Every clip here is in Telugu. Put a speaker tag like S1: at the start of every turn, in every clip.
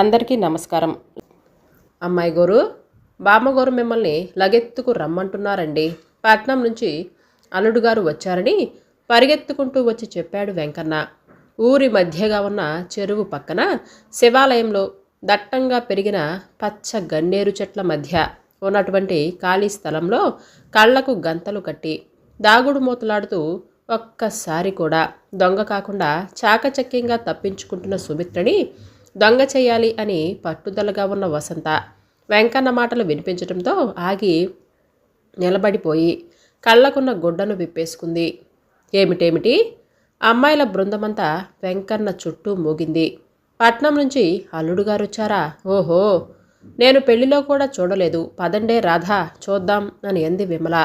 S1: అందరికీ నమస్కారం. అమ్మాయి గోరు బామ్మగోరు మిమ్మల్ని లగెత్తుకు రమ్మంటున్నారండి. పట్నం నుంచి అల్లుడు గారు వచ్చారని పరిగెత్తుకుంటూ వచ్చి చెప్పాడు వెంకన్న. ఊరి మధ్యగా ఉన్న చెరువు పక్కన శివాలయంలో దట్టంగా పెరిగిన పచ్చ గన్నేరు చెట్ల మధ్య ఉన్నటువంటి ఖాళీ స్థలంలో కళ్ళకు గంతలు కట్టి దాగుడు మూతలాడుతూ ఒక్కసారి కూడా దొంగ కాకుండా చాకచక్యంగా తప్పించుకుంటున్న సుమిత్రని దొంగ చేయాలి అని పట్టుదలగా ఉన్న వసంత వెంకన్న మాటలు వినిపించడంతో ఆగి నిలబడిపోయి కళ్ళకున్న గుడ్డను విప్పేసుకుంది. ఏమిటేమిటి? అమ్మాయిల బృందమంతా వెంకన్న చుట్టూ మూగింది. పట్నం నుంచి అల్లుడు గారు వచ్చారా ఓహో! నేను పెళ్ళిలో కూడా చూడలేదు. పదండే రాధా చూద్దాం అని అంది విమల.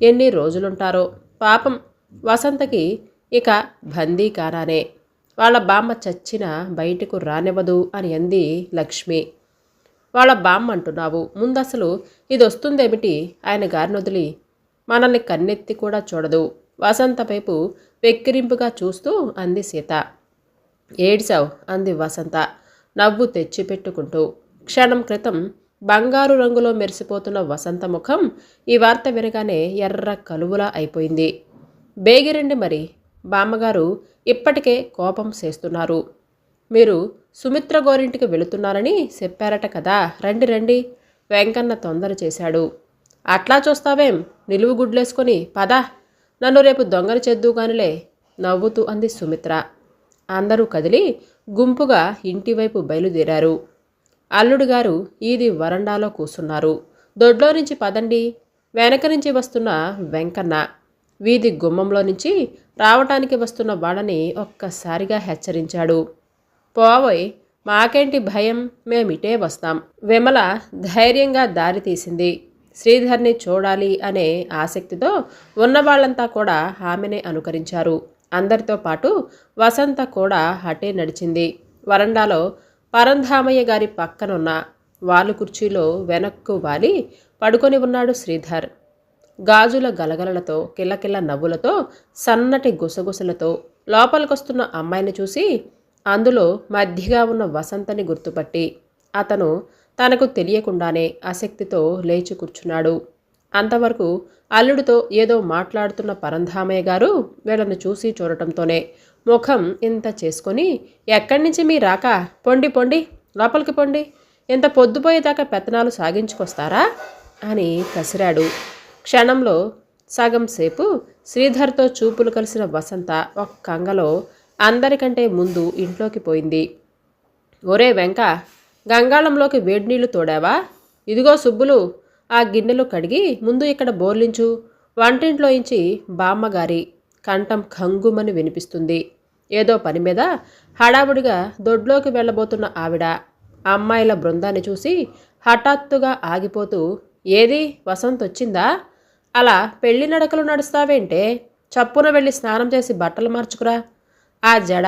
S1: ఎన్ని రోజులుంటారో? పాపం వసంతకి ఇక బందీ కారానే వాళ్ళ బామ్మ చచ్చిన బయటకు రానివ్వదు అని అంది లక్ష్మి. వాళ్ళ బామ్మ అంటున్నావు. ముందసలు ఇది వస్తుందేమిటి ఆయన గారిని వదిలి. మనల్ని కన్నెత్తి కూడా చూడదు. వసంత వైపు వెక్కిరింపుగా చూస్తూ అంది సీత. ఏడ్చావు? అంది వసంత. నవ్వు తెచ్చిపెట్టుకుంటూ. క్షణం క్రితం బంగారు రంగులో మెరిసిపోతున్న వసంత ముఖం ఈ వార్త వినగానే ఎర్ర కలువులా అయిపోయింది. బేగిరండి మరి. బామ్మగారు ఇప్పటికే కోపం చేస్తున్నారు. మీరు సుమిత్ర గోరింటికి వెళుతున్నారని చెప్పారట కదా. రండి రండి. వెంకన్న తొందర చేశాడు. అట్లా చూస్తావేం? నిలువు గుడ్లేసుకొని పద. నన్ను రేపు దొంగలు చేద్దుగానిలే నవ్వుతూ అంది సుమిత్ర. అందరూ కదిలి గుంపుగా ఇంటివైపు బయలుదేరారు. అల్లుడు గారు ఈది వరండాలో కూసున్నారు దొడ్లో నుంచి పదండి. వెనక నుంచి వస్తున్న వెంకన్న వీధి గుమ్మంలో నుంచి రావటానికి వస్తున్న వాళ్ళని ఒక్కసారిగా హెచ్చరించాడు. పోవోయ్ మాకేంటి భయం? మేమిటే వస్తాం. విమల ధైర్యంగా దారి తీసింది. శ్రీధర్ని చూడాలి అనే ఆసక్తితో ఉన్నవాళ్ళంతా కూడా ఆమెనే అనుకరించారు. అందరితో పాటు వసంత కూడా అటే నడిచింది. వరండాలో పరంధామయ్య గారి పక్కనున్న వాలు కుర్చీలో వెనక్కు వాలి పడుకొని ఉన్నాడు శ్రీధర్. గాజుల గలగలలతో కిల్లకిల్ల నవ్వులతో సన్నటి గుసగుసలతో లోపలికొస్తున్న అమ్మాయిని చూసి అందులో మధ్యగా ఉన్న వసంతని గుర్తుపట్టి అతను తనకు తెలియకుండానే ఆసక్తితో లేచి కూర్చున్నాడు. అంతవరకు అల్లుడితో ఏదో మాట్లాడుతున్న పరంధామయ్య గారు వీళ్ళని చూసి చూడటంతోనే ముఖం ఇంత చేసుకొని ఎక్కడి నుంచి మీ రాక? పొండి పొండి లోపలికి పొండి. ఇంత పొద్దుపోయేదాకా పెత్తనాలు సాగించుకొస్తారా? అని కసిరాడు. క్షణంలో సగం సేపు శ్రీధర్తో చూపులు కలిసిన వసంత ఒక కంగలో అందరికంటే ముందు ఇంట్లోకి పోయింది. ఒరే వెంక గంగాళంలోకి వేడినీళ్ళు తోడావా? ఇదిగో సుబ్బులు ఆ గిన్నెలు కడిగి ముందు ఇక్కడ బోర్లించు. వంటింట్లోంచి బామ్మగారి కంఠం కంగుమని వినిపిస్తుంది. ఏదో పని మీద హడావుడిగా దొడ్లోకి వెళ్ళబోతున్న ఆవిడ అమ్మాయిల బృందాన్ని చూసి హఠాత్తుగా ఆగిపోతూ ఏది? వసంత్ వచ్చిందా అలా పెళ్ళి నడకలు నడుస్తావేంటే? చప్పున వెళ్ళి స్నానం చేసి బట్టలు మార్చుకురా. ఆ జడ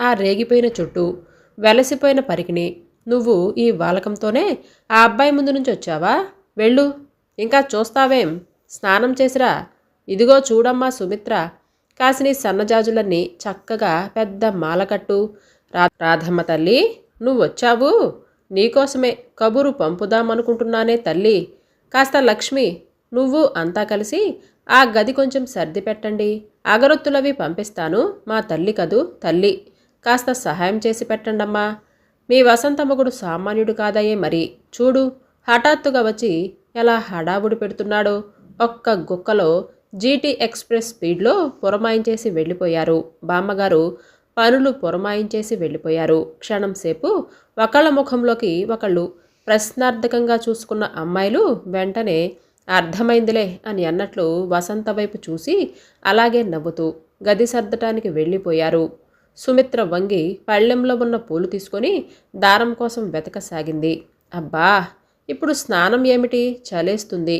S1: ఆ రేగిపోయిన చుట్టూ వెలసిపోయిన పరికిణి నువ్వు ఈ వాలకంతోనే ఆ అబ్బాయి ముందు నుంచి వచ్చావా? వెళ్ళు. ఇంకా చూస్తావేం? స్నానం చేసిరా. ఇదిగో చూడమ్మా సుమిత్ర. కాసిని సన్నజాజులన్నీ చక్కగా పెద్ద మాలకట్టు. రా రాధమ్మ తల్లి నువ్వు వచ్చావు నీకోసమే కబురు పంపుదామనుకుంటున్నానే తల్లి. కాస్త లక్ష్మి నువ్వు అంతా కలిసి ఆ గది కొంచెం సర్ది పెట్టండి. అగరొత్తులవి పంపిస్తాను. మా తల్లి కదూ? తల్లి. కాస్త సహాయం చేసి పెట్టండమ్మా. మీ వసంతమ్మగుడు సామాన్యుడు కాదయ్యే మరి. చూడు హఠాత్తుగా వచ్చి ఎలా హడావుడి పెడుతున్నాడో. ఒక్క గుక్కలో జీటీ ఎక్స్ప్రెస్ స్పీడ్లో పురమాయించేసి వెళ్ళిపోయారు. బామ్మగారు పనులు పురమాయించేసి వెళ్ళిపోయారు. క్షణం సేపు ఒకళ్ళ ముఖంలోకి ఒకళ్ళు ప్రశ్నార్థకంగా చూసుకున్న అమ్మాయిలు వెంటనే అర్థమైందిలే అని అన్నట్లు వసంత వైపు చూసి అలాగే నవ్వుతూ గది సర్దటానికి వెళ్ళిపోయారు. సుమిత్ర వంగి పళ్ళెంలో ఉన్న పూలు తీసుకొని దారం కోసం వెతకసాగింది. అబ్బా! ఇప్పుడు స్నానం ఏమిటి? చలేస్తుంది.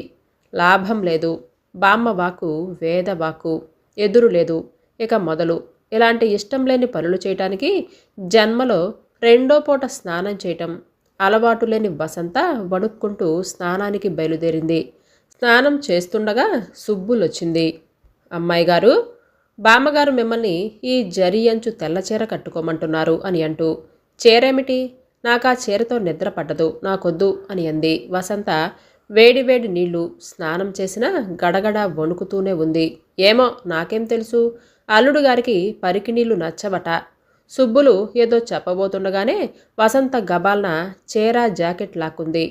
S1: లాభం లేదు. బామ్మ వాకు వేద వాకు. ఎదురు లేదు. ఇక మొదలు. ఇలాంటి ఇష్టం లేని పనులు చేయటానికి జన్మలో రెండో పూట స్నానం చేయటం అలవాటు లేని వసంత వణుక్కుంటూ స్నానానికి బయలుదేరింది. స్నానం చేస్తుండగా సుబ్బులొచ్చింది. అమ్మాయి గారు బామ్మగారు మిమ్మల్ని ఈ జరి అంచు తెల్లచీర కట్టుకోమంటున్నారు అని అంటూ చీరేమిటి? నాకు ఆ చీరతో నిద్ర పట్టదు నాకొద్దు అని అంది. వసంత వేడి వేడి నీళ్ళు స్నానం చేసినా గడగడ వణుకుతూనే ఉంది. ఏమో నాకేం తెలుసు? అల్లుడు గారికి పరికి నీళ్ళు నచ్చవట. సుబ్బులు ఏదో చెప్పబోతుండగానే వసంత గబాల్న చీర జాకెట్ లాక్కుంది.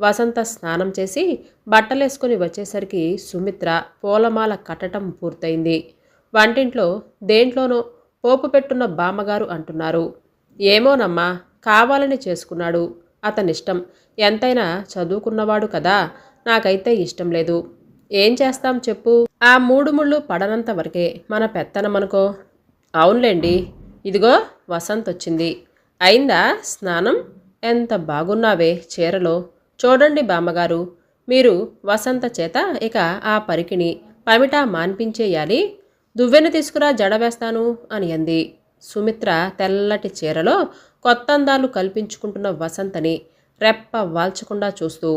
S1: వసంత స్నానం చేసి బట్టలేసుకుని వచ్చేసరికి సుమిత్ర పూలమాల కట్టడం పూర్తయింది. వంటింట్లో దేంట్లోనో పోపు పెట్టున్న బామ్మగారు అంటున్నారు. ఏమోనమ్మా కావాలని చేసుకున్నాడు. అతనిష్టం. ఎంతైనా చదువుకున్నవాడు కదా నాకైతే ఇష్టం లేదు. ఏం చేస్తాం చెప్పు. ఆ మూడు ముళ్ళు పడనంత వరకే మన పెత్తనమనుకో. అవునులేండి. ఇదిగో వసంత్ వచ్చింది అయిందా స్నానం? ఎంత బాగున్నావే చీరలో. చూడండి బామ్మగారు మీరు వసంత చేత ఇక ఆ పరికిని పమిట మాన్పించేయాలి. దువ్వెన తీసుకురా జడ వేస్తాను అని అంది. సుమిత్ర తెల్లటి చీరలో కొత్త అందాలు కల్పించుకుంటున్న వసంతని రెప్ప వాల్చకుండా చూస్తూ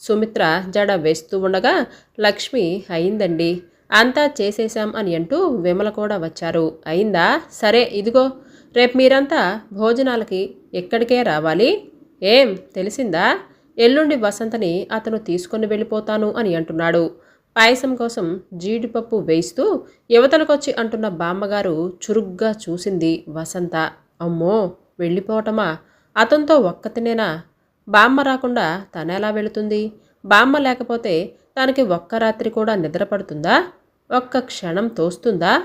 S1: సుమిత్ర జడ వేస్తూ ఉండగా లక్ష్మి అయిందండి. అంతా చేసేశాం అని అంటూ విమల కూడా వచ్చారు. అయిందా? సరే ఇదిగో రేపు మీరంతా భోజనాలకి ఎక్కడికే రావాలి? ఏం తెలిసిందా? ఎల్లుండి వసంతని అతను తీసుకొని వెళ్ళిపోతాను అని అంటున్నాడు. పాయసం కోసం జీడిపప్పు వేయిస్తూ యువతలకొచ్చి అంటున్న బామ్మగారు చురుగ్గా చూసింది వసంత. అమ్మో వెళ్ళిపోవటమా? అతనితో ఒక్కతినేనా? బామ్మ రాకుండా తనెలా వెళుతుంది? బామ్మ లేకపోతే తనకి ఒక్క రాత్రి కూడా నిద్రపడుతుందా? ఒక్క క్షణం తోస్తుందా?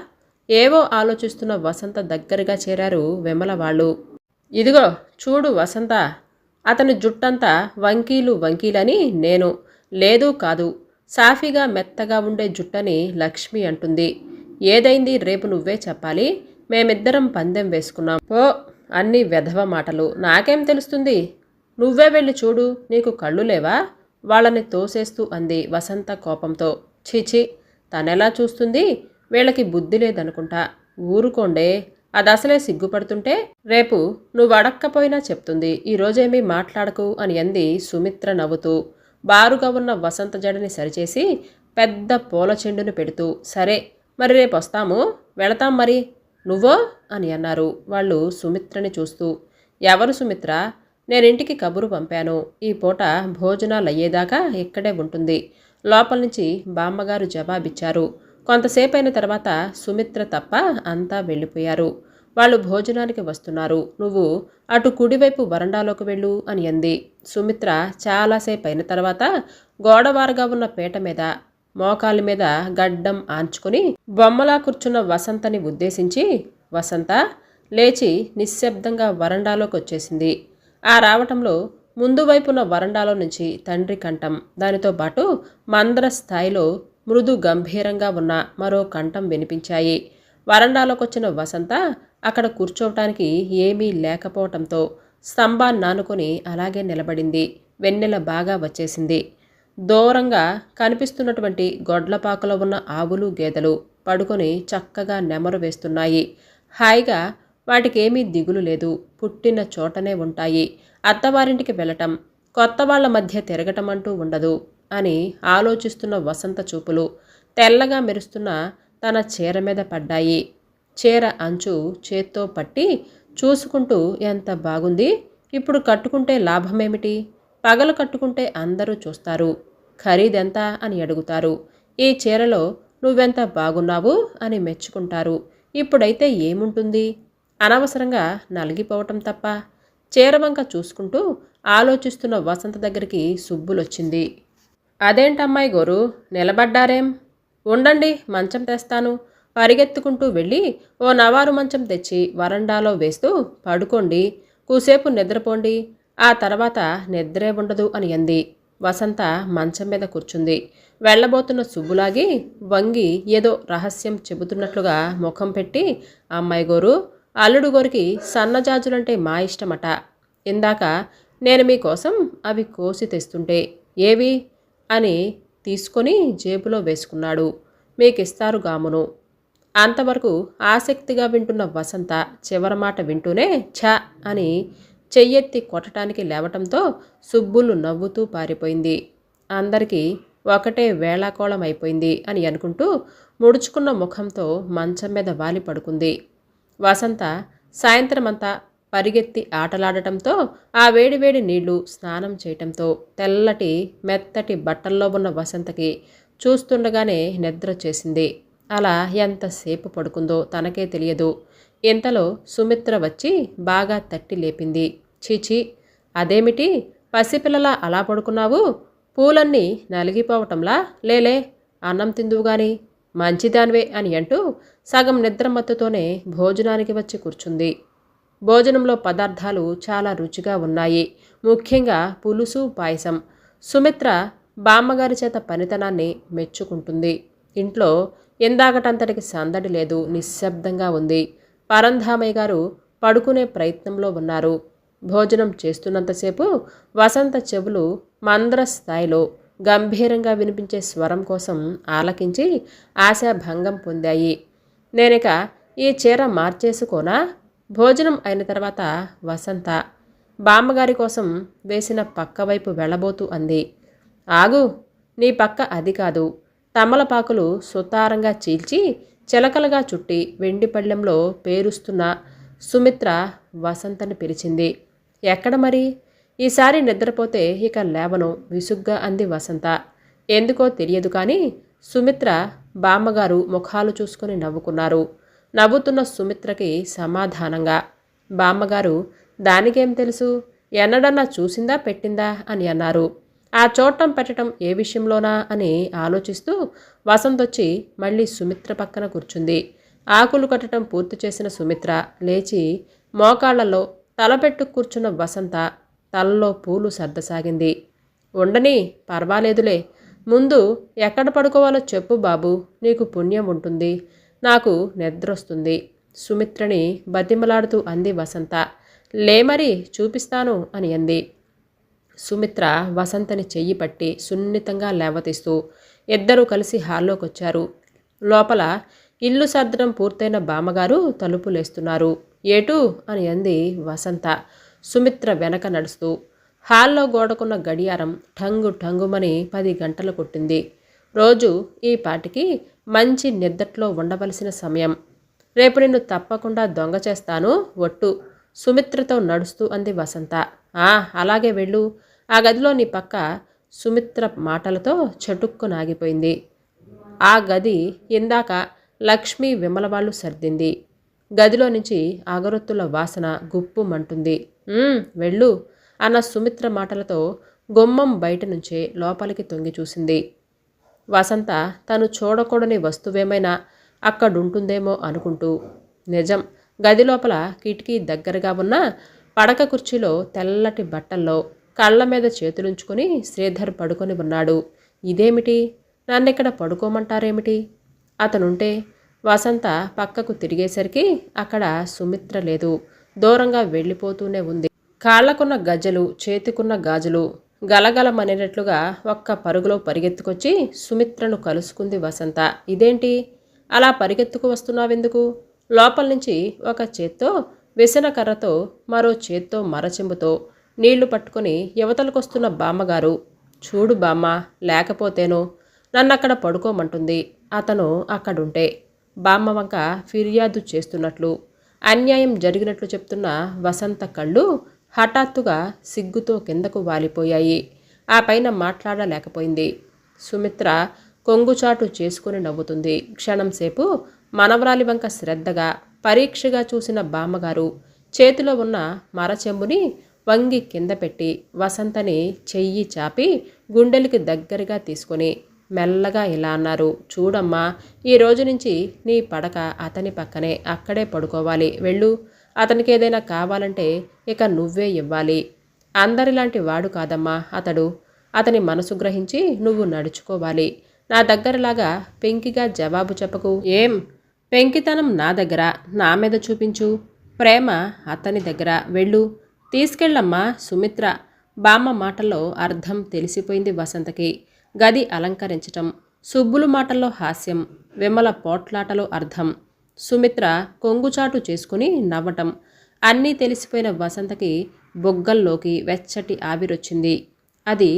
S1: ఏవో ఆలోచిస్తున్న వసంత దగ్గరగా చేరారు విమల వాళ్ళు. ఇదిగో చూడు వసంత అతని జుట్టంతా వంకీలు వంకీలని నేను లేదు కాదు సాఫీగా మెత్తగా ఉండే జుట్టని లక్ష్మి అంటుంది. ఏదైంది రేపు నువ్వే చెప్పాలి? మేమిద్దరం పందెం వేసుకున్నాం. ఓ అన్ని వెధవ మాటలు. నాకేం తెలుస్తుంది? నువ్వే వెళ్ళి చూడు నీకు కళ్ళు లేవా? వాళ్ళని తోసేస్తూ అంది వసంత కోపంతో. చీచి తనెలా చూస్తుంది? వీళ్ళకి బుద్ధి లేదనుకుంటా. ఊరుకోండే అది అసలే సిగ్గుపడుతుంటే రేపు నువ్వు అడక్కపోయినా చెప్తుంది. ఈరోజేమీ మాట్లాడకు అని అంది సుమిత్ర నవ్వుతూ. బారుగా ఉన్న వసంత జడని సరిచేసి పెద్ద పూల చెండును పెడుతూ సరే మరి రేపు వస్తాము వెళతాం మరి. నువ్వో? అని అన్నారు. వాళ్ళు సుమిత్రని చూస్తూ ఎవరు సుమిత్ర? నేను ఇంటికి కబురు పంపాను. ఈ పూట భోజనాలు అయ్యేదాకా ఇక్కడే ఉంటుంది. లోపల నుంచి బామ్మగారు జవాబిచ్చారు. కొంతసేపు అయిన తర్వాత సుమిత్ర తప్ప అంతా వెళ్ళిపోయారు. వాళ్ళు భోజనానికి వస్తున్నారు. నువ్వు అటు కుడివైపు వరండాలోకి వెళ్ళు అని అంది. సుమిత్ర చాలాసేపు అయిన తర్వాత గోడవారుగా ఉన్న పీట మీద మోకాలి మీద గడ్డం ఆంచుకుని బొమ్మలా కూర్చున్న వసంతని ఉద్దేశించి వసంత లేచి నిశ్శబ్దంగా వరండాలోకి వచ్చేసింది ఆ రావటంలో ముందు వైపున వరండాలో నుంచి తండ్రి కంఠం దానితో పాటు మందర స్థాయిలో మృదు గంభీరంగా ఉన్న మరో కంఠం వినిపించాయి. వరండాలోకొచ్చిన వసంత అక్కడ కూర్చోవటానికి ఏమీ లేకపోవటంతో స్తంభాన్ని నానుకొని అలాగే నిలబడింది. వెన్నెల బాగా వచ్చేసింది. దూరంగా కనిపిస్తున్నటువంటి గొడ్లపాకలో ఉన్న ఆవులు గేదెలు పడుకొని చక్కగా నెమరు వేస్తున్నాయి. హాయిగా వాటికేమీ దిగులు లేదు. పుట్టిన చోటనే ఉంటాయి. అత్తవారింటికి వెళ్ళటం కొత్త వాళ్ళ మధ్య తిరగటం అంటూ ఉండదు అని ఆలోచిస్తున్న వసంత చూపులు తెల్లగా మెరుస్తున్న తన చీర మీద పడ్డాయి. చీర అంచు చేత్తో పట్టి చూసుకుంటూ ఎంత బాగుంది? ఇప్పుడు కట్టుకుంటే లాభమేమిటి? పగలు కట్టుకుంటే అందరూ చూస్తారు. ఖరీదెంత? అని అడుగుతారు. ఈ చీరలో నువ్వెంత బాగున్నావు? అని మెచ్చుకుంటారు. ఇప్పుడైతే ఏముంటుంది? అనవసరంగా నలిగిపోవటం తప్ప. చీరవంక చూసుకుంటూ ఆలోచిస్తున్న వసంత దగ్గరికి సుబ్బులొచ్చింది. అదేంటమ్మాయి గోరు? నిలబడ్డారేం? ఉండండి మంచం తెస్తాను. పరిగెత్తుకుంటూ వెళ్ళి ఓ నవారు మంచం తెచ్చి వరండాలో వేస్తూ పడుకోండి కూసేపు నిద్రపోండి. ఆ తర్వాత నిద్రే ఉండదు అని అంది. వసంత మంచం మీద కూర్చుంది. వెళ్ళబోతున్న సుబ్బులాగి వంగి ఏదో రహస్యం చెబుతున్నట్లుగా ముఖం పెట్టి అమ్మాయి గోరు అల్లుడు గోరికి సన్నజాజులంటే మా ఇష్టమట. ఇందాక నేను మీకోసం అవి కోసి తెస్తుంటే ఏవి? అని తీసుకొని జేబులో వేసుకున్నాడు. మీకిస్తారు గామును. అంతవరకు ఆసక్తిగా వింటున్న వసంత చివరి మాట వింటూనే ఛ అని చెయ్యెత్తి కొట్టడానికి లేవటంతో సుబ్బులు నవ్వుతూ పారిపోయింది. అందరికీ ఒకటే వేళాకోళం అయిపోయింది అని అనుకుంటూ ముడుచుకున్న ముఖంతో మంచం మీద వాలి పడుకుంది. వసంత సాయంత్రమంతా పరిగెత్తి ఆటలాడటంతో ఆ వేడివేడి నీళ్ళు స్నానం చేయటంతో తెల్లటి మెత్తటి బట్టల్లో ఉన్న వసంతకి చూస్తుండగానే నిద్ర చేసింది. అలా ఎంతసేపు పడుకుందో తనకే తెలియదు. ఇంతలో సుమిత్ర వచ్చి బాగా తట్టి లేపింది. చీచి అదేమిటి? పసిపిల్లలా అలా పడుకున్నావు? పూలన్నీ నలిగిపోవటంలా? లేలే అన్నం తిందువుగాని మంచిదానివే అని అంటూ సగం నిద్రమత్తుతోనే భోజనానికి వచ్చి కూర్చుంది. భోజనంలో పదార్థాలు చాలా రుచిగా ఉన్నాయి. ముఖ్యంగా పులుసు పాయసం. సుమిత్ర బామ్మగారి చేత పనితనాన్ని మెచ్చుకుంటుంది. ఇంట్లో ఇందాకటంతటికి సందడి లేదు నిశ్శబ్దంగా ఉంది. పరంధామయ్య గారు పడుకునే ప్రయత్నంలో ఉన్నారు. భోజనం చేస్తున్నంతసేపు వసంత చెవులు మంద్ర స్థాయిలో గంభీరంగా వినిపించే స్వరం కోసం ఆలకించి ఆశాభంగం పొందాయి. నేనిక ఈ చీర మార్చేసుకోనా? భోజనం అయిన తర్వాత వసంత బామ్మగారి కోసం వేసిన పక్కవైపు వెళ్ళబోతూ అంది. ఆగు నీ పక్క అది కాదు. తమలపాకులు సుతారంగా చీల్చి చిలకలుగా చుట్టి వెండి పళ్ళెంలో పేరుస్తున్న సుమిత్ర వసంతని పిలిచింది. ఎక్కడ మరి? ఈసారి నిద్రపోతే ఇక లేవను విసుగ్గా అంది వసంత. ఎందుకో తెలియదు కానీ సుమిత్ర బామ్మగారు ముఖాలు చూసుకొని నవ్వుకున్నారు. నవ్వుతున్న సుమిత్రకి సమాధానంగా బామ్మగారు దానికేం తెలుసు? ఎన్నడన్నా చూసిందా పెట్టిందా? అని అన్నారు. ఆ చోటం పెట్టడం ఏ విషయంలోనా అని ఆలోచిస్తూ వసంతొచ్చి మళ్ళీ సుమిత్ర పక్కన కూర్చుంది. ఆకులు కట్టడం పూర్తి చేసిన సుమిత్ర లేచి మోకాళ్ళలో తలపెట్టు కూర్చున్న వసంత తలలో పూలు సర్దసాగింది. ఉండని పర్వాలేదులే. ముందు ఎక్కడ పడుకోవాలో చెప్పు బాబు నీకు పుణ్యం ఉంటుంది నాకు నిద్రొస్తుంది. సుమిత్రని బతిమలాడుతూ అంది వసంత. లేమరి చూపిస్తాను అని అంది. సుమిత్ర వసంతని చెయ్యి పట్టి సున్నితంగా లేవతీస్తూ ఇద్దరూ కలిసి హాల్లోకి వచ్చారు లోపల ఇల్లు సర్దడం పూర్తయిన బామ్మగారు తలుపులేస్తున్నారు ఏటు? అని అంది వసంత. సుమిత్ర వెనక నడుస్తూ హాల్లో గోడకున్న గడియారం ఠంగు ఠంగుమని పది గంటలు కొట్టింది. రోజు ఈ పాటికి మంచి నిద్దట్లో ఉండవలసిన సమయం. రేపు నిన్ను తప్పకుండా దొంగ చేస్తాను ఒట్టు. సుమిత్రతో నడుస్తూ అంది వసంత. ఆ అలాగే వెళ్ళు. ఆ గదిలోని పక్క సుమిత్ర మాటలతో చటుక్కునాగిపోయింది. ఆ గది ఇందాక లక్ష్మీ విమల వాళ్ళు సర్దింది. గదిలో నుంచి అగరొత్తుల వాసన గుప్పుమంటుంది వెళ్ళు అన్న సుమిత్ర మాటలతో గుమ్మం బయట నుంచే లోపలికి తొంగి చూసింది. వసంత తను చూడకూడని వస్తువేమైనా అక్కడుంటుందేమో అనుకుంటూ నిజం గది లోపల కిటికీ దగ్గరగా ఉన్న పడక కుర్చీలో తెల్లటి బట్టల్లో కళ్ళ మీద చేతులుంచుకుని శ్రీధర్ పడుకొని ఉన్నాడు. ఇదేమిటి? నన్నెక్కడ పడుకోమంటారేమిటి? అతనుంటే వసంత పక్కకు తిరిగేసరికి అక్కడ సుమిత్ర లేదు. దూరంగా వెళ్ళిపోతూనే ఉంది. కాళ్ళకున్న గజ్జలు చేతికున్న గాజులు గలగలమనేటట్లుగా ఒక్క పరుగులో పరిగెత్తుకొచ్చి సుమిత్రను కలుసుకుంది వసంత. ఇదేంటి? అలా పరిగెత్తుకు వస్తున్నావెందుకు? లోపల నుంచి ఒక చేత్తో విసన కర్రతో మరో చేత్తో మరచెంబుతో నీళ్ళు పట్టుకుని యువతలకొస్తున్న బామ్మగారు చూడు బామ్మ లేకపోతేనో నన్నక్కడ పడుకోమంటుంది. అతను అక్కడుంటే. బామ్మ వంక ఫిర్యాదు చేస్తున్నట్లు అన్యాయం జరిగినట్లు చెప్తున్న వసంత కళ్ళు హఠాత్తుగా సిగ్గుతో కిందకు వాలిపోయాయి. ఆ పైన మాట్లాడలేకపోయింది. సుమిత్ర కొంగుచాటు చేసుకుని నవ్వుతుంది. క్షణంసేపు మనవరాలి వంక శ్రద్ధగా పరీక్షగా చూసిన బామ్మగారు చేతిలో ఉన్న మరచెంబుని వంగి కింద పెట్టి వసంతని చెయ్యి చాపి గుండెలకి దగ్గరగా తీసుకొని మెల్లగా ఇలా అన్నారు చూడమ్మా ఈ రోజు నుంచి నీ పడక అతని పక్కనే అక్కడే పడుకోవాలి వెళ్ళు. అతనికి ఏదైనా కావాలంటే ఇక నువ్వే ఇవ్వాలి. అందరిలాంటి వాడు కాదమ్మా అతడు. అతని మనసు గ్రహించి నువ్వు నడుచుకోవాలి. నా దగ్గరలాగా పెంకిగా జవాబు చెప్పకు. ఏం? పెంకితనం నా దగ్గర. నా మీద చూపించు. ప్రేమ అతని దగ్గర. వెళ్ళు. తీసుకెళ్ళమ్మా సుమిత్ర. బామ్మ మాటల్లో అర్థం తెలిసిపోయింది వసంతకి. గది అలంకరించటం సుబ్బులు మాటల్లో హాస్యం విమల పోట్లాటలో అర్థం. సుమిత్ర కొంగుచాటు చేసుకుని నవ్వటం. అన్నీ తెలిసిపోయిన వసంతకి బొగ్గల్లోకి వెచ్చటి ఆవిరొచ్చింది. అది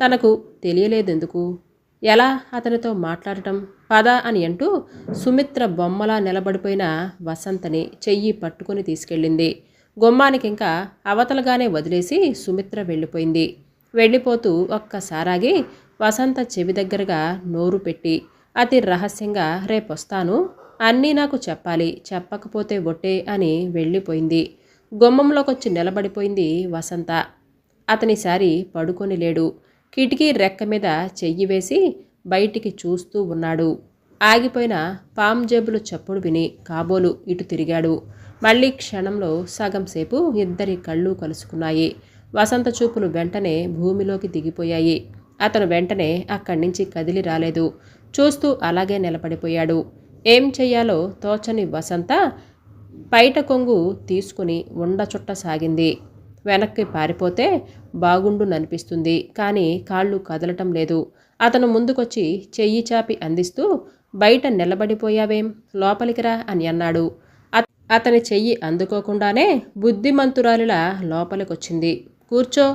S1: తనకు తెలియలేదెందుకు? ఎలా అతనితో మాట్లాడటం? పద అని అంటూ సుమిత్ర బొమ్మలా నిలబడిపోయిన వసంతని చెయ్యి పట్టుకొని తీసుకెళ్ళింది. గుమ్మానికి ఇంకా అవతలగానే వదిలేసి సుమిత్ర వెళ్ళిపోయింది. వెళ్ళిపోతూ ఒక్కసారాగి వసంత చెవి దగ్గరగా నోరు పెట్టి అతి రహస్యంగా రేపొస్తాను అన్నీ నాకు చెప్పాలి చెప్పకపోతే ఒట్టే అని వెళ్ళిపోయింది. గుమ్మంలోకొచ్చి నిలబడిపోయింది వసంత. అతనిసారి పడుకొని లేడు. కిటికీ రెక్క మీద చెయ్యి వేసి బయటికి చూస్తూ ఉన్నాడు. ఆగిపోయిన పామ్ జేబులు చప్పుడు విని కాబోలు ఇటు తిరిగాడు. మళ్ళీ క్షణంలో సగం సేపు ఇద్దరి కళ్ళు కలుసుకున్నాయి. వసంత చూపులు వెంటనే భూమిలోకి దిగిపోయాయి. అతను వెంటనే అక్కడి నుంచి కదిలి రాలేదు. చూస్తూ అలాగే నిలబడిపోయాడు. ఏం చెయ్యాలో తోచని వసంత పైట కొంగు తీసుకుని ఉండచుట్ట సాగింది. వెనక్కి పారిపోతే బాగుండుననిపిస్తుంది కానీ కాళ్ళు కదలటం లేదు. అతను ముందుకొచ్చి చెయ్యి చాపి అందిస్తూ బయట నిలబడిపోయావేం? లోపలికిరా అని అన్నాడు. అతని చెయ్యి అందుకోకుండానే బుద్ధిమంతురాలిలా లోపలికొచ్చింది. కూర్చో.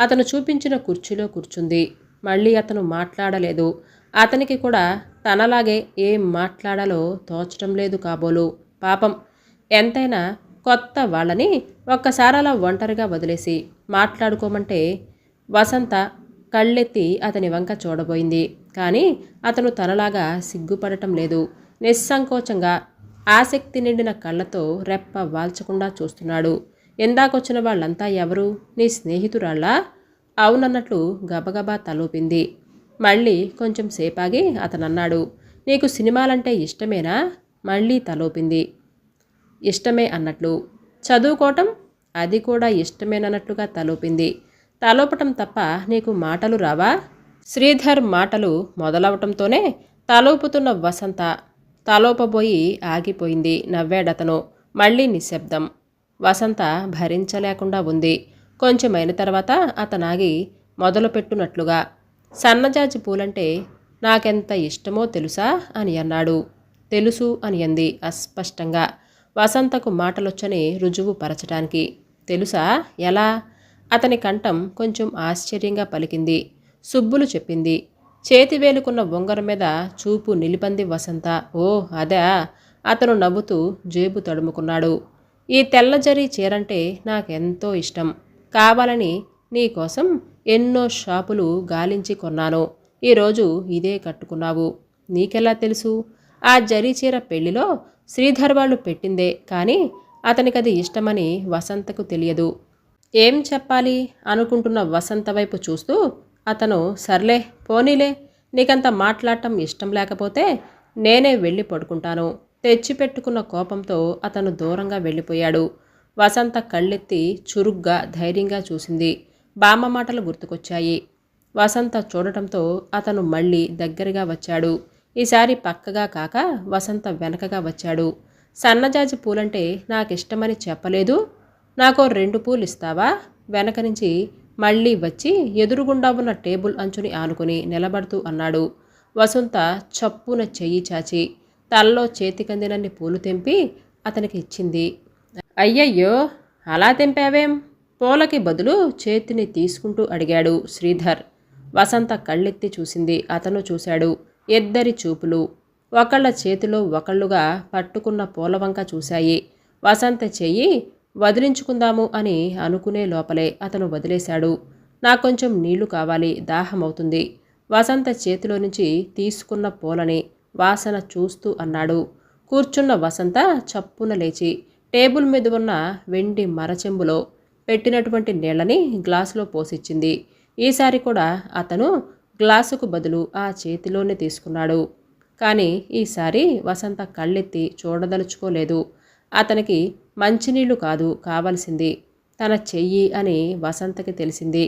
S1: అతను చూపించిన కుర్చీలో కూర్చుంది. మళ్ళీ అతను మాట్లాడలేదు. అతనికి కూడా తనలాగే ఏం మాట్లాడాలో తోచటం లేదు కాబోలు. పాపం. ఎంతైనా కొత్త వాళ్ళని ఒక్కసారలా ఒంటరిగా వదిలేసి మాట్లాడుకోమంటే వసంత కళ్ళెత్తి అతని వంక చూడబోయింది. కానీ అతను తనలాగా సిగ్గుపడటం లేదు. నిస్సంకోచంగా ఆసక్తి నిండిన కళ్ళతో రెప్ప వాల్చకుండా చూస్తున్నాడు. ఇందాకొచ్చిన వాళ్ళంతా ఎవరు? నీ స్నేహితురాళ్ళా? అవునన్నట్లు గబగబా తలూపింది. మళ్ళీ కొంచెం సేపాగి అతనన్నాడు. నీకు సినిమాలంటే ఇష్టమేనా? మళ్ళీ తలూపింది. ఇష్టమే అన్నట్లు. చదువుకోవటం? అది కూడా ఇష్టమేనన్నట్లుగా తలూపింది. తలోపటం తప్ప నీకు మాటలు రావా? శ్రీధర్ మాటలు మొదలవటంతోనే తలూపుతున్న వసంత తలోపబోయి ఆగిపోయింది నవ్వాడతను. మళ్ళీ నిశ్శబ్దం. వసంత భరించలేకుండా ఉంది. కొంచెమైన తర్వాత అతనాగి మొదలుపెట్టునట్లుగా సన్నజాజి పూలంటే నాకెంత ఇష్టమో తెలుసా అని అన్నాడు. తెలుసు అని అంది అస్పష్టంగా. వసంతకు మాటలొచ్చని రుజువు పరచటానికి. తెలుసా? ఎలా? అతని కంఠం కొంచెం ఆశ్చర్యంగా పలికింది. సుబ్బులు చెప్పింది. చేతి వేలుకున్న ఉంగరం మీద చూపు నిలిపంది వసంత. ఓ అదా? అతను నవ్వుతూ జేబు తడుముకున్నాడు. ఈ తెల్లజరి చీరంటే నాకెంతో ఇష్టం. కావాలని నీకోసం ఎన్నో షాపులు గాలించి కొన్నాను. ఈరోజు ఇదే కట్టుకున్నావు. నీకెలా తెలుసు? ఆ జరీ చీర పెళ్ళిలో శ్రీధర్ వాళ్ళు పెట్టిందే కానీ అతనికది ఇష్టమని వసంతకు తెలియదు. ఏం చెప్పాలి? అనుకుంటున్న వసంత వైపు చూస్తూ అతను సర్లే పోనీలే నీకంత మాట్లాడటం ఇష్టం లేకపోతే నేనే వెళ్ళి పడుకుంటాను. తెచ్చిపెట్టుకున్న కోపంతో అతను దూరంగా వెళ్ళిపోయాడు. వసంత కళ్ళెత్తి చురుగ్గా ధైర్యంగా చూసింది. బామ్మ మాటలు గుర్తుకొచ్చాయి. వసంత చూడటంతో అతను మళ్ళీ దగ్గరగా వచ్చాడు. ఈసారి పక్కగా కాక వసంత వెనకగా వచ్చాడు. సన్నజాజి పూలంటే నాకిష్టమని చెప్పలేదు. నాకో రెండు పూలు ఇస్తావా వెనక నుంచి మళ్ళీ వచ్చి ఎదురుగుండా ఉన్న టేబుల్ అంచుని ఆనుకుని నిలబడుతూ అన్నాడు. వసంత చప్పున చెయ్యి చాచి తల్లో చేతికందినన్ని పూలు తెంపి అతనికి ఇచ్చింది. అయ్యయ్యో అలా తెంపావేం? పూలకి బదులు చేతిని తీసుకుంటూ అడిగాడు శ్రీధర్. వసంత కళ్ళెత్తి చూసింది. అతను చూశాడు ఇద్దరి చూపులు. ఒకళ్ళ చేతిలో ఒకళ్ళుగా పట్టుకున్న పూలవంక చూశాయి. వసంత చెయ్యి వదిలించుకుందాము అని అనుకునే లోపలే అతను వదిలేశాడు. నాకు కొంచెం నీళ్ళు కావాలి దాహమవుతుంది. వసంత చేతిలో నుంచి తీసుకున్న పూలని వాసన చూస్తూ అన్నాడు. కూర్చున్న వసంత చప్పున లేచి టేబుల్ మీద ఉన్న వెండి మరచెంబులో పెట్టినటువంటి నీళ్ళని గ్లాసులో పోసిచ్చింది. ఈసారి కూడా అతను గ్లాసుకు బదులు ఆ చేతిలోనే తీసుకున్నాడు. కానీ ఈసారి వసంత కళ్ళెత్తి చూడదలుచుకోలేదు. అతనికి మంచినీళ్ళు కాదు కావలసింది. తన చెయ్యి అని వసంతకి తెలిసింది.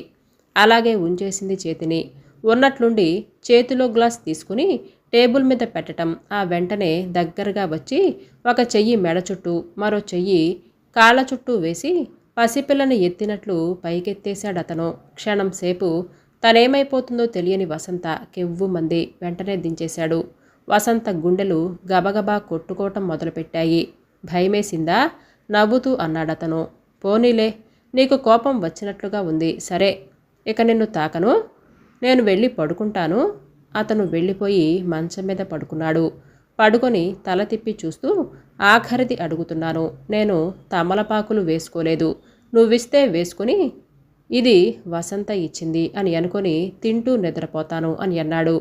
S1: అలాగే ఉంచేసింది చేతిని. ఉన్నట్లుండి చేతిలో గ్లాస్ తీసుకుని టేబుల్ మీద పెట్టటం. ఆ వెంటనే దగ్గరగా వచ్చి ఒక చెయ్యి మెడ చుట్టూ మరో చెయ్యి కాళ్ళ చుట్టూ వేసి పసిపిల్లని ఎత్తినట్లు పైకెత్తేశాడు అతను క్షణం సేపు తనేమైపోతుందో తెలియని వసంత కెవ్వుమంది వెంటనే దించేశాడు. వసంత గుండెలు గబగబా కొట్టుకోవటం మొదలుపెట్టాయి. భయమేసిందా? నవ్వుతూ అన్నాడతను. పోనీలే నీకు కోపం వచ్చినట్లుగా ఉంది సరే ఇక నిన్ను తాకను. నేను వెళ్ళి పడుకుంటాను. అతను వెళ్ళిపోయి మంచం మీద పడుకున్నాడు. పడుకొని తల తిప్పి చూస్తూ ఆఖరిది అడుగుతున్నాను. నేను తమలపాకులు వేసుకోలేదు. నువ్విస్తే వేసుకుని ఇది వసంత ఇచ్చింది అని అనుకొని తింటూ నిద్రపోతాను అని అన్నాడు.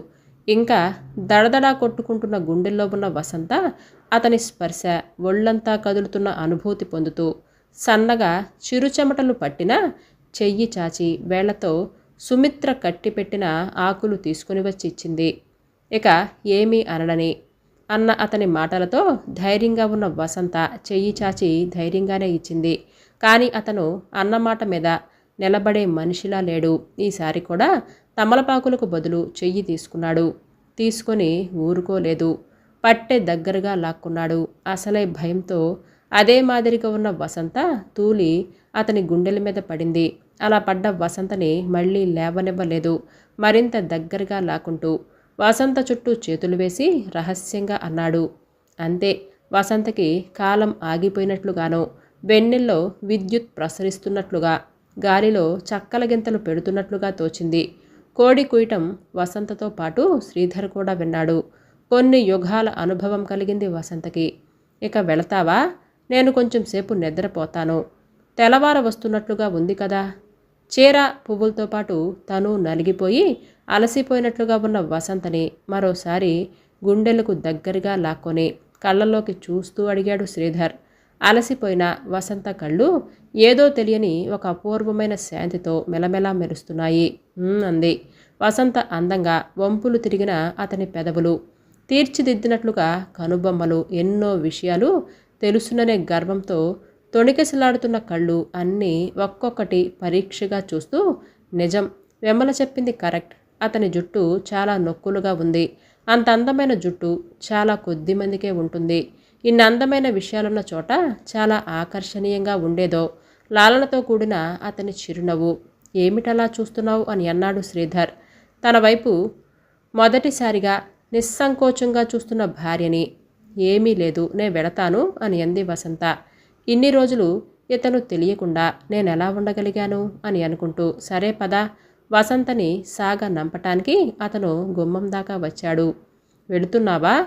S1: ఇంకా దడదడా కొట్టుకుంటున్న గుండెల్లో ఉన్న వసంత అతని స్పర్శ ఒళ్ళంతా కదులుతున్న అనుభూతి పొందుతూ సన్నగా చిరుచెమటలు పట్టిన చెయ్యి చాచి వేళ్ళతో సుమిత్ర కట్టిపెట్టిన ఆకులు తీసుకుని వచ్చి ఇచ్చింది. ఇక ఏమీ అనడని అన్న అతని మాటలతో ధైర్యంగా ఉన్న వసంత చెయ్యి చాచి ధైర్యంగానే ఇచ్చింది. కానీ అతను అన్నమాట మీద నిలబడే మనిషిలా లేడు. ఈసారి కూడా తమలపాకులకు బదులు చెయ్యి తీసుకున్నాడు. తీసుకొని ఊరుకోలేదు. పట్టె దగ్గరగా లాక్కున్నాడు. అసలే భయంతో అదే మాదిరిగా ఉన్న వసంత తూలి అతని గుండెల మీద పడింది. అలా పడ్డ వసంతని మళ్ళీ లేవనివ్వలేదు. మరింత దగ్గరగా లాక్కుంటూ వసంత చుట్టూ చేతులు వేసి రహస్యంగా అన్నాడు. అంతే వసంతకి కాలం ఆగిపోయినట్లుగానో వెన్నెల్లో విద్యుత్ ప్రసరిస్తున్నట్లుగా గాలిలో చక్కల గింతలు పెడుతున్నట్లుగా తోచింది. కోడి కుయటం వసంతతో పాటు శ్రీధర్ కూడా విన్నాడు. కొన్ని యుగాల అనుభవం కలిగింది వసంతకి. ఇక వెళతావా? నేను కొంచెం సేపు నిద్రపోతాను. తెల్లవార వస్తున్నట్లుగా ఉంది కదా. చీర పువ్వులతో పాటు తను నలిగిపోయి అలసిపోయినట్లుగా ఉన్న వసంతని మరోసారి గుండెలకు దగ్గరగా లాక్కొని కళ్ళల్లోకి చూస్తూ అడిగాడు శ్రీధర్. అలసిపోయిన వసంత కళ్ళు ఏదో తెలియని ఒక అపూర్వమైన శాంతితో మెలమెలా మెరుస్తున్నాయి. అంది. వసంత అందంగా వంపులు తిరిగిన అతని పెదవులు. తీర్చిదిద్దినట్లుగా కనుబొమ్మలు ఎన్నో విషయాలు తెలుసుననే గర్వంతో తొణికెసలాడుతున్న కళ్ళు అన్నీ ఒక్కొక్కటి పరీక్షగా చూస్తూ నిజం వెమ్మల చెప్పింది కరెక్ట్. అతని జుట్టు చాలా నొక్కులుగా ఉంది. అంత అందమైన జుట్టు చాలా కొద్ది మందికే ఉంటుంది. ఇన్ని అందమైన విషయాలున్న చోట చాలా ఆకర్షణీయంగా ఉండేదో. లాలనతో కూడిన అతని చిరునవ్వు. ఏమిటలా చూస్తున్నావు? అని అన్నాడు శ్రీధర్. తన వైపు మొదటిసారిగా నిస్సంకోచంగా చూస్తున్న భార్యని ఏమీ లేదు నే వెడతాను అని అంది వసంత. ఇన్ని రోజులు ఇతను తెలియకుండా నేనెలా ఉండగలిగాను? అని అనుకుంటూ సరే పదా. వసంతని సాగ నంపటానికి అతను గుమ్మం దాకా వచ్చాడు. వెళుతున్నావా?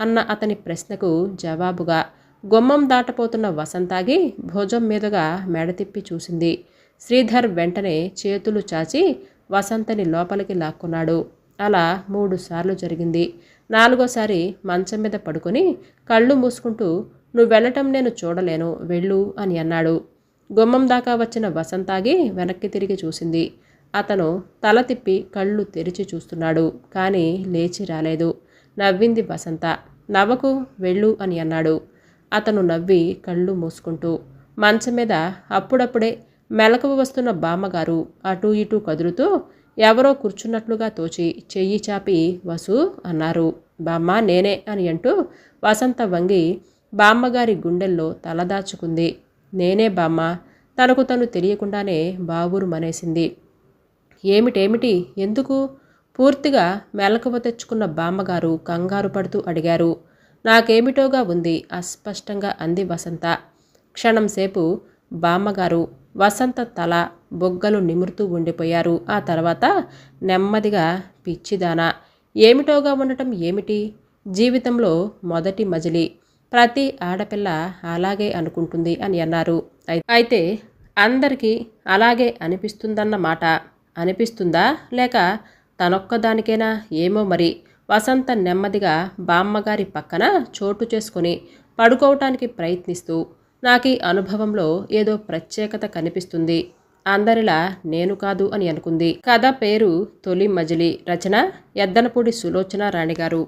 S1: అన్న అతని ప్రశ్నకు జవాబుగా గుమ్మం దాటపోతున్న వసంతాగి భుజం మీదుగా మెడ తిప్పి చూసింది. శ్రీధర్ వెంటనే చేతులు చాచి వసంతని లోపలికి లాక్కున్నాడు. అలా మూడు సార్లు జరిగింది. నాలుగోసారి మంచం మీద పడుకొని కళ్ళు మూసుకుంటూ నువ్వు వెళ్ళటం నేను చూడలేను వెళ్ళు అని అన్నాడు. గుమ్మం దాకా వచ్చిన వసంతాగి వెనక్కి తిరిగి చూసింది. అతను తల తిప్పి కళ్ళు తెరిచి చూస్తున్నాడు కానీ లేచి రాలేదు. నవ్వింది వసంత. నవ్వకు వెళ్ళు అని అన్నాడు. అతను నవ్వి కళ్ళు మూసుకుంటూ మంచం మీద అప్పుడప్పుడే మెలకువ వస్తున్న బామ్మగారు అటూ ఇటూ కదులుతూ ఎవరో కూర్చున్నట్లుగా తోచి చెయ్యి చాపి వసు అన్నారు. బామ్మ నేనే అని అంటూ వసంత వంగి బామ్మగారి గుండెల్లో తలదాచుకుంది నేనే బామ్మ తనకు తను తెలియకుండానే బావూరు మనేసింది. ఏమిటేమిటి ఎందుకు? పూర్తిగా మెలకువ తెచ్చుకున్న బామ్మగారు కంగారు పడుతూ అడిగారు. నాకేమిటోగా ఉంది? అస్పష్టంగా అంది వసంత. క్షణంసేపు బామ్మగారు వసంత తల బొగ్గలు నిమురుతూ ఉండిపోయారు. ఆ తర్వాత నెమ్మదిగా పిచ్చిదానా ఏమిటోగా ఉండటం ఏమిటి? జీవితంలో మొదటి మజిలి ప్రతి ఆడపిల్ల అలాగే అనుకుంటుంది అని అన్నారు. అయితే అందరికీ అలాగే అనిపిస్తుందన్నమాట అనిపిస్తుందా? లేక తనొక్కదానికేనా? ఏమో మరి. వసంత నెమ్మదిగా బామ్మగారి పక్కన చోటు చేసుకొని పడుకోవటానికి ప్రయత్నిస్తూ నాకు ఈ అనుభవంలో ఏదో ప్రత్యేకత కనిపిస్తుంది. అందరిలా నేను కాదు అని అనుకుంది. కథ పేరు తొలి మజిలీ రచన ఎద్దనపూడి సులోచన రాణిగారు.